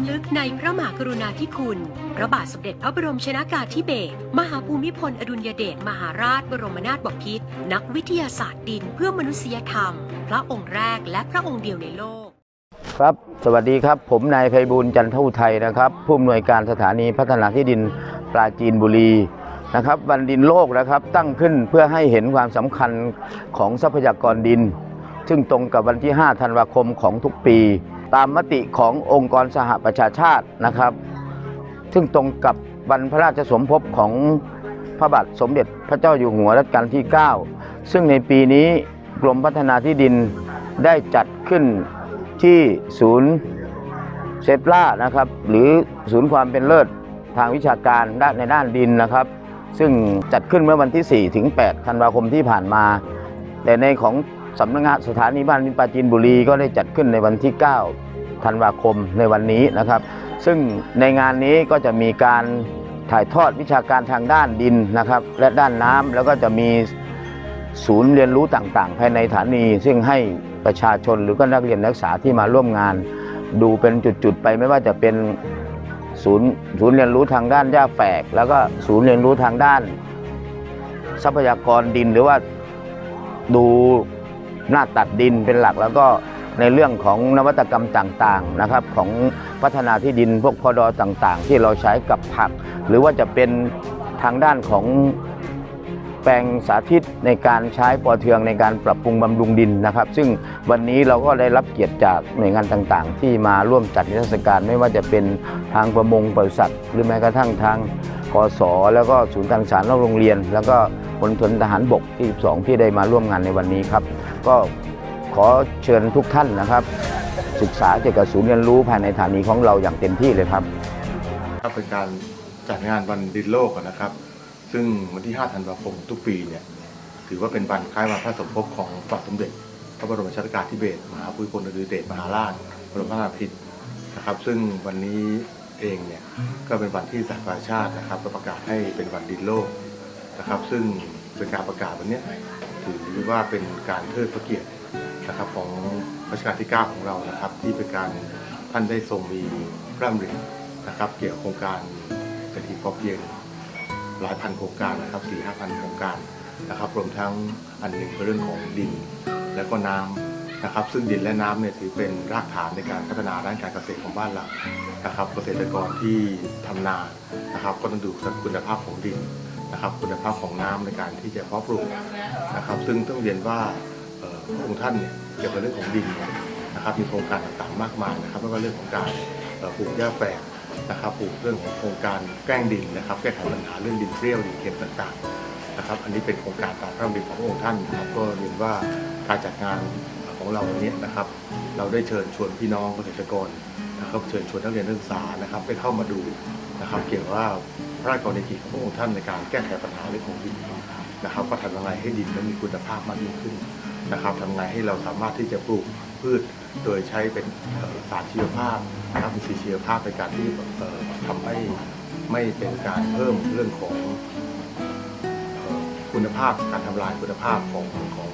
ำลึกในพระมหากรุณาธิคุณ พระบาทสมเด็จพระบรมชนากาธิเบศรมหาภูมิพลอดุลยเดชมหาราชบรมนาถบพิตรนักวิทยาศาสตร์ดินเพื่อมนุษยธรรม พระองค์แรกและพระองค์เดียวในโลก ครับ สวัสดีครับ ผมนายไพบูลจันทอุทัยนะครับ ผู้อำนวยการสถานีพัฒนาที่ดินปราจีนบุรีนะครับวันดินโลกนะครับตั้งขึ้นเพื่อให้เห็นความสำคัญของทรัพยากรดิน ซึ่งตรงกับวันที่ 5 ธันวาคมของทุกปี ตามมติขององค์กรสหประชาชาตินะครับ ซึ่งตรงกับวันพระราชสมภพของพระบาทสมเด็จพระเจ้าอยู่หัวรัชกาลที่ 9 ซึ่งในปีนี้กรมพัฒนาที่ดินได้จัดขึ้นที่ศูนย์เซฟล่านะครับ หรือศูนย์ความเป็นเลิศทางวิชาการด้านในด้านดินนะครับ ซึ่งจัดขึ้นเมื่อวันที่ 4 ถึง 8 ธันวาคมที่ผ่านมา แต่ในของ สำนักงานสถานีบ้านดินปราจีนบุรีก็ได้จัดขึ้นในวันที่ 9 ธันวาคมในวันนี้นะครับ ซึ่งในงานนี้ก็จะมีการถ่ายทอดวิชาการทางด้านดินนะครับ และด้านน้ำแล้วก็จะมีศูนย์เรียนรู้ต่างๆ ภายในสถานี ซึ่งให้ประชาชนหรือก็นักเรียนนักศึกษาที่มาร่วมงาน ดูเป็นจุดๆไปไม่ว่าจะเป็นศูนย์ศูนย์เรียนรู้ทางด้านหญ้าแฝก แล้วก็ศูนย์เรียนรู้ทางด้าน ทรัพยากรดินหรือว่าดู หน้าตัดดินเป็นหลักแล้วก็ในเรื่องของนวัตกรรมต่างๆนะครับของพัฒนาที่ดินพวกพอดอต่างๆ ที่เราใช้กับผัก หรือว่าจะเป็นทางด้านของแปลงสาธิตในการใช้ปอเทืองในการปรับปรุงบำรุงดินนะครับ ซึ่งวันนี้เราก็ได้รับเกียรติจากหน่วยงานต่างๆ ที่มาร่วมจัดนิทรรศการไม่ว่าจะเป็นทางประมงบริษัทหรือแม้กระทั่งทางกศแล้วก็ศูนย์การศึกษานอกโรงเรียน แล้วก็ มณฑลทหารบกที่12 ที่ได้มาร่วมงานในวันนี้ครับ ก็ขอเชิญทุกท่านนะครับ ศึกษาเกี่ยวกับศูนย์เรียนรู้ภายในสถานีของเราอย่างเต็มที่เลยครับครับเป็นการจัดงานวันดินโลกนะครับ ซึ่งวันที่ 5 ธันวาคมทุกปีเนี่ยถือว่าเป็นวันคล้ายวันพระสมภพของพระบาสมเด็จ พระบรมชนกาธิเบศรมหาภูมิพลอดุลยเดชมหาราชบรมนาถพิตรนะครับ ซึ่งวันนี้เองเนี่ยก็เป็นวันที่สหประชาชาตินะครับประกาศให้เป็นวันดินโลก นะครับ ซึ่งเป็นการประกาศวันนี้ถือว่าเป็นการเทิดพระเกียรตินะครับของรัชกาลที่ 9 ของเรานะครับ ที่เป็นการท่านได้ทรงมีพระดำรินะครับ เกี่ยวกับโครงการเศรษฐีพอเพียงหลายพันโครงการนะครับสี่ห้าพันโครงการนะครับรวมทั้งอันหนึ่งคือเรื่องของดิน และก็น้ำนะครับ ซึ่งดินและน้ำเนี่ยถือเป็นรากฐานในการพัฒนาด้านการเกษตรของบ้านเรานะครับ เกษตรกรที่ทำนานะครับ ก็ต้องดูคุณภาพของดิน นะครับคุณภาพของน้ำในการที่จะเพาะปลูกนะครับ ซึ่งต้องเรียนว่าพระองค์ท่านเนี่ยเกี่ยวกับเรื่องของดินนะครับมีโครงการต่างๆมากมายนะครับไม่ว่าเรื่องของการปลูกหญ้าแฝกนะครับปลูกเรื่องของโครงการแกล้งดินนะครับ แก้ไขปัญหาเรื่องดินเปรี้ยวดินเค็มต่างๆนะครับ อันนี้เป็นโครงการตามพระดำริของพระองค์ท่านนะครับก็เรียนว่าการจัดงานของเราวันนี้นะครับ เราได้เชิญชวนพี่น้องเกษตรกรนะครับเชิญชวนนักเรียนนักศึกษานะครับไปเข้ามาดูนะครับ เกี่ยวกับ พระราชกรณียกิจของพระองค์ท่านในการแก้ไขปัญหาเรื่องของดินนะครับว่าทำยังไงให้ดินนั้นมีคุณภาพมากยิ่งขึ้นนะครับทำยังไงให้เราสามารถที่จะปลูกพืชโดยใช้เป็นสารชีวภาพนะครับเป็นสีชีวภาพในการที่เอ่อทำให้ไม่เป็นการเพิ่มเรื่องของคุณภาพการทำลายคุณภาพของของ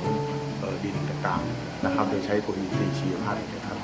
ดินต่างๆนะครับ โดยใช้ปุ๋ยอินทรีชีวภาพนะครับ